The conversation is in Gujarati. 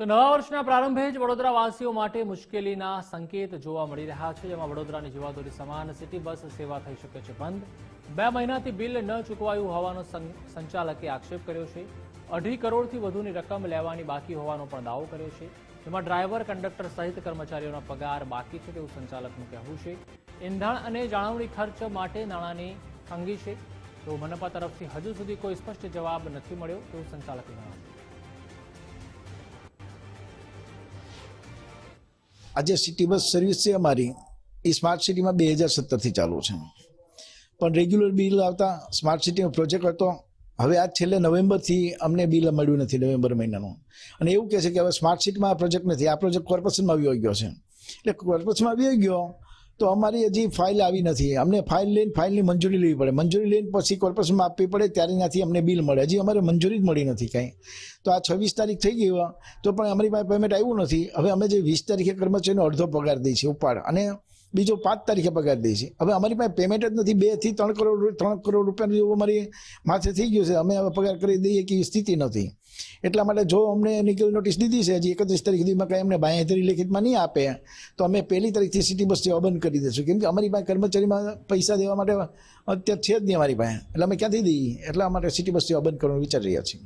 તો નવા વર્ષના પ્રારંભે જ વડોદરાવાસીઓ માટે મુશ્કેલીના સંકેત જોવા મળી રહ્યા છે, જેમાં વડોદરાની જીવાદોરી સમાન સિટી બસ સેવા થઈ શકે છે બંધ. બે મહિનાથી બિલ ન ચૂકવાયું હોવાનો સંચાલકે આક્ષેપ કર્યો છે. અઢી કરોડથી વધુની રકમ લેવાની બાકી હોવાનો પણ દાવો કર્યો છે. જેમાં ડ્રાઈવર, કંડક્ટર સહિત કર્મચારીઓના પગાર બાકી છે તેવું સંચાલકનું કહેવું છે. ઇંધણ અને જાળવણી ખર્ચ માટે નાણાંની તંગી છે. તો મનપા તરફથી હજુ સુધી કોઈ સ્પષ્ટ જવાબ નથી મળ્યો તેવું સંચાલકે જણાવ્યું. આજે સિટી બસ સર્વિસ છે અમારી. એ સ્માર્ટ સિટીમાં બે હજાર સત્તરથી ચાલુ છે. પણ રેગ્યુલર બિલ આવતા સ્માર્ટ સિટીનો પ્રોજેક્ટ હતો. હવે આજ છેલ્લે નવેમ્બરથી અમને બિલ મળ્યું નથી નવેમ્બર મહિનાનું. અને એવું કહે છે કે હવે સ્માર્ટ સિટીમાં આ પ્રોજેક્ટ નથી. આ પ્રોજેક્ટ કોર્પોરેશનમાં આવી ગયો છે. એટલે કોર્પોરેશનમાં આવી ગયો તો અમારી હજી ફાઇલ આવી નથી. અમને ફાઇલ લઈને ફાઇલની મંજૂરી લેવી પડે. મંજૂરી લઈને પછી કોર્પોરેશનમાં આપવી પડે ત્યારે ત્યાંથી અમને બિલ મળે. હજી અમારે મંજૂરી જ મળી નથી કાંઈ. તો આ છવ્વીસ તારીખ થઈ ગઈ તો પણ અમારી પાસે પેમેન્ટ આવ્યું નથી. હવે અમે જે વીસ તારીખે કર્મચારીનો અડધો પગાર દઈએ છીએ, ઉપાડ. અને બીજો પાંચ તારીખે પગાર દઈએ છીએ. હવે અમારી પાસે પેમેન્ટ જ નથી. બેથી ત્રણ કરોડ ત્રણ કરોડ રૂપિયા જેવું અમારી માથે થઈ ગયું છે. અમે હવે પગાર કરી દઈએ કે સ્થિતિ નથી. એટલા માટે જો અમને નિકલ નોટિસ દીધી છે, હજી એકત્રીસ તારીખ સુધીમાં કાંઈ અમને બાંહેધરી લેખિતમાં નહીં આપે, તો અમે પહેલી તારીખથી સિટી બસ સેવા બંધ કરી દઈશું. કેમ કે અમારી પાસે કર્મચારીમાં પૈસા દેવા માટે અત્યારે છે જ નહીં અમારી પાસે. એટલે અમે ક્યાંથી દઈએ? એટલા માટે સિટી બસ સેવા બંધ કરવાનું વિચારી રહ્યા છીએ.